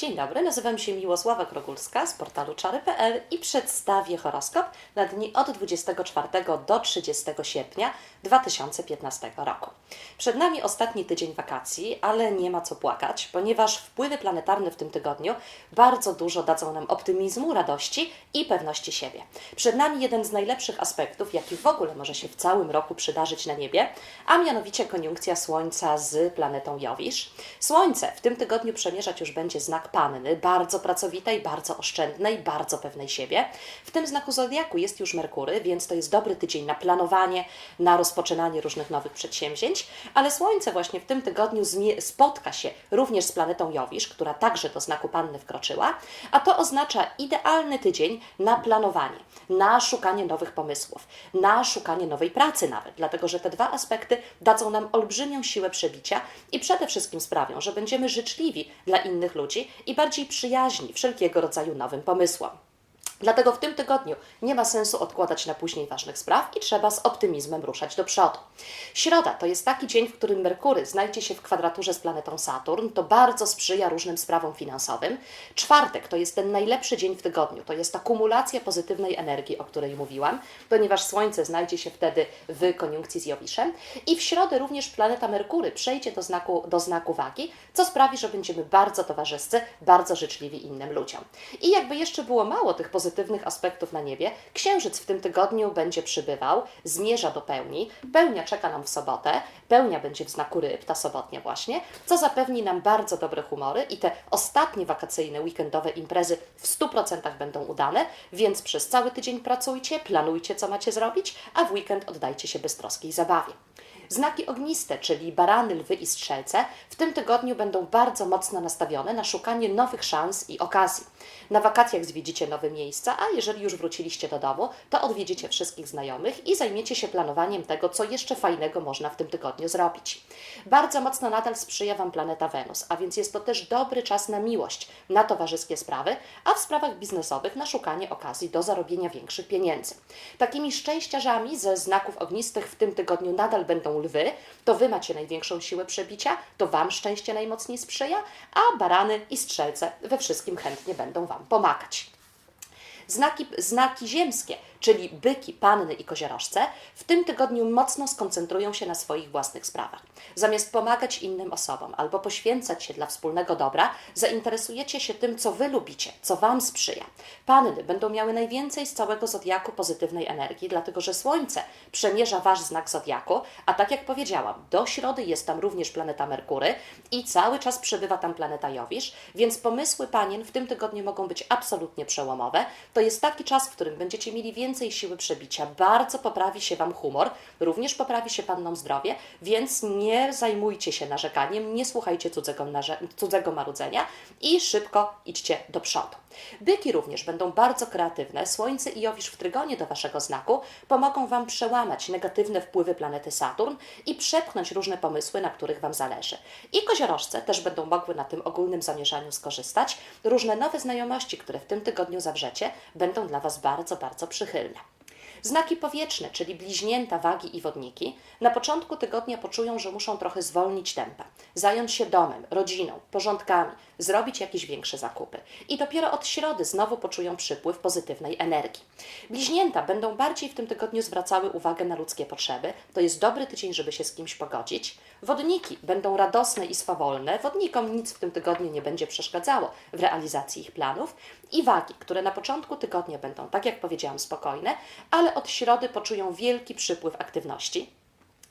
Dzień dobry, nazywam się Miłosława Krogulska z portalu czary.pl i przedstawię horoskop na dni od 24 do 30 sierpnia 2015 roku. Przed nami ostatni tydzień wakacji, ale nie ma co płakać, ponieważ wpływy planetarne w tym tygodniu bardzo dużo dadzą nam optymizmu, radości i pewności siebie. Przed nami jeden z najlepszych aspektów, jaki w ogóle może się w całym roku przydarzyć na niebie, a mianowicie koniunkcja Słońca z planetą Jowisz. Słońce w tym tygodniu przemierzać już będzie znak Panny, bardzo pracowitej, bardzo oszczędnej, bardzo pewnej siebie. W tym znaku zodiaku jest już Merkury, więc to jest dobry tydzień na planowanie, na rozpoczynanie różnych nowych przedsięwzięć, ale Słońce właśnie w tym tygodniu spotka się również z planetą Jowisz, która także do znaku Panny wkroczyła, a to oznacza idealny tydzień na planowanie, na szukanie nowych pomysłów, na szukanie nowej pracy nawet, dlatego że te dwa aspekty dadzą nam olbrzymią siłę przebicia i przede wszystkim sprawią, że będziemy życzliwi dla innych ludzi i bardziej przyjaźni wszelkiego rodzaju nowym pomysłom. Dlatego w tym tygodniu nie ma sensu odkładać na później ważnych spraw i trzeba z optymizmem ruszać do przodu. Środa to jest taki dzień, w którym Merkury znajdzie się w kwadraturze z planetą Saturn. To bardzo sprzyja różnym sprawom finansowym. Czwartek to jest ten najlepszy dzień w tygodniu. To jest akumulacja pozytywnej energii, o której mówiłam, ponieważ Słońce znajdzie się wtedy w koniunkcji z Jowiszem. I w środę również planeta Merkury przejdzie do znaku, do znaku wagi, co sprawi, że będziemy bardzo towarzyscy, bardzo życzliwi innym ludziom. I jakby jeszcze było mało tych pozytywnych aspektów na niebie, Księżyc w tym tygodniu będzie przybywał, zmierza do pełni. Pełnia czeka nam w sobotę, pełnia będzie w znaku ryb, ta sobotnia właśnie, co zapewni nam bardzo dobre humory i te ostatnie wakacyjne, weekendowe imprezy w 100% będą udane, więc przez cały tydzień pracujcie, planujcie, co macie zrobić, a w weekend oddajcie się beztroskiej zabawie. Znaki ogniste, czyli barany, lwy i strzelce, w tym tygodniu będą bardzo mocno nastawione na szukanie nowych szans i okazji. Na wakacjach zwiedzicie nowe miejsca, a jeżeli już wróciliście do domu, to odwiedzicie wszystkich znajomych i zajmiecie się planowaniem tego, co jeszcze fajnego można w tym tygodniu zrobić. Bardzo mocno nadal sprzyja Wam planeta Wenus, a więc jest to też dobry czas na miłość, na towarzyskie sprawy, a w sprawach biznesowych na szukanie okazji do zarobienia większych pieniędzy. Takimi szczęściarzami ze znaków ognistych w tym tygodniu nadal będą lwy, to Wy macie największą siłę przebicia, to Wam szczęście najmocniej sprzyja, a barany i strzelce we wszystkim chętnie będą Wam pomagać. Znaki, znaki ziemskie, czyli byki, panny i koziorożce, w tym tygodniu mocno skoncentrują się na swoich własnych sprawach. Zamiast pomagać innym osobom albo poświęcać się dla wspólnego dobra, zainteresujecie się tym, co Wy lubicie, co Wam sprzyja. Panny będą miały najwięcej z całego zodiaku pozytywnej energii, dlatego że Słońce przemierza Wasz znak zodiaku, a tak jak powiedziałam, do środy jest tam również planeta Merkury i cały czas przebywa tam planeta Jowisz, więc pomysły panien w tym tygodniu mogą być absolutnie przełomowe. To jest taki czas, w którym będziecie mieli więcej siły przebicia, bardzo poprawi się Wam humor, również poprawi się Pannom zdrowie, więc nie zajmujcie się narzekaniem, nie słuchajcie cudzego, cudzego marudzenia i szybko idźcie do przodu. Byki również będą bardzo kreatywne. Słońce i Jowisz w trygonie do Waszego znaku pomogą Wam przełamać negatywne wpływy planety Saturn i przepchnąć różne pomysły, na których Wam zależy. I koziorożce też będą mogły na tym ogólnym zamierzaniu skorzystać. Różne nowe znajomości, które w tym tygodniu zawrzecie, będą dla Was bardzo, bardzo przychylne. Znaki powietrzne, czyli bliźnięta, wagi i wodniki, na początku tygodnia poczują, że muszą trochę zwolnić tempa, zająć się domem, rodziną, porządkami, zrobić jakieś większe zakupy. I dopiero od środy znowu poczują przypływ pozytywnej energii. Bliźnięta będą bardziej w tym tygodniu zwracały uwagę na ludzkie potrzeby. To jest dobry tydzień, żeby się z kimś pogodzić. Wodniki będą radosne i swawolne. Wodnikom nic w tym tygodniu nie będzie przeszkadzało w realizacji ich planów. I wagi, które na początku tygodnia będą, tak jak powiedziałam, spokojne, ale od środy poczują wielki przypływ aktywności.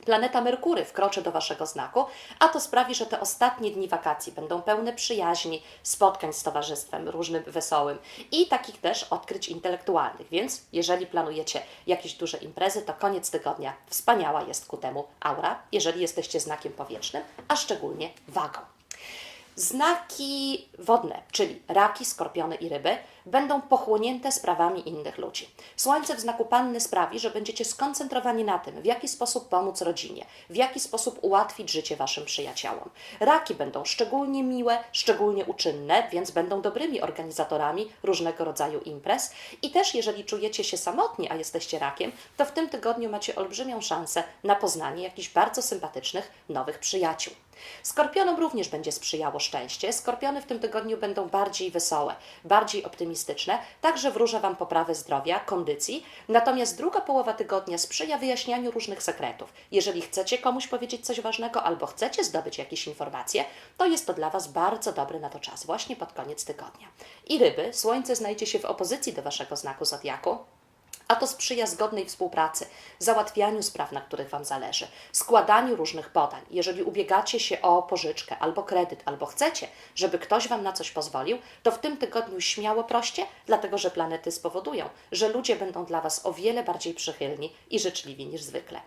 Planeta Merkury wkroczy do Waszego znaku, a to sprawi, że te ostatnie dni wakacji będą pełne przyjaźni, spotkań z towarzystwem różnym wesołym i takich też odkryć intelektualnych. Więc jeżeli planujecie jakieś duże imprezy, to koniec tygodnia wspaniała jest ku temu aura, jeżeli jesteście znakiem powietrznym, a szczególnie wagą. Znaki wodne, czyli raki, skorpiony i ryby, będą pochłonięte sprawami innych ludzi. Słońce w znaku panny sprawi, że będziecie skoncentrowani na tym, w jaki sposób pomóc rodzinie, w jaki sposób ułatwić życie Waszym przyjaciołom. Raki będą szczególnie miłe, szczególnie uczynne, więc będą dobrymi organizatorami różnego rodzaju imprez. I też, jeżeli czujecie się samotni, a jesteście rakiem, to w tym tygodniu macie olbrzymią szansę na poznanie jakichś bardzo sympatycznych nowych przyjaciół. Skorpionom również będzie sprzyjało szczęście. Skorpiony w tym tygodniu będą bardziej wesołe, bardziej optymistyczne, także wróżę Wam poprawę zdrowia, kondycji. Natomiast druga połowa tygodnia sprzyja wyjaśnianiu różnych sekretów. Jeżeli chcecie komuś powiedzieć coś ważnego albo chcecie zdobyć jakieś informacje, to jest to dla Was bardzo dobry na to czas, właśnie pod koniec tygodnia. I ryby, słońce znajdzie się w opozycji do Waszego znaku zodiaku. A to sprzyja zgodnej współpracy, załatwianiu spraw, na których Wam zależy, składaniu różnych podań. Jeżeli ubiegacie się o pożyczkę albo kredyt, albo chcecie, żeby ktoś Wam na coś pozwolił, to w tym tygodniu śmiało proście, dlatego że planety spowodują, że ludzie będą dla Was o wiele bardziej przychylni i życzliwi niż zwykle.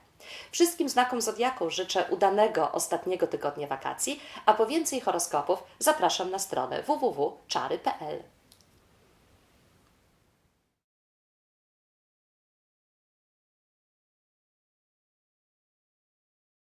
Wszystkim znakom Zodiaku życzę udanego ostatniego tygodnia wakacji, a po więcej horoskopów zapraszam na stronę www.czary.pl.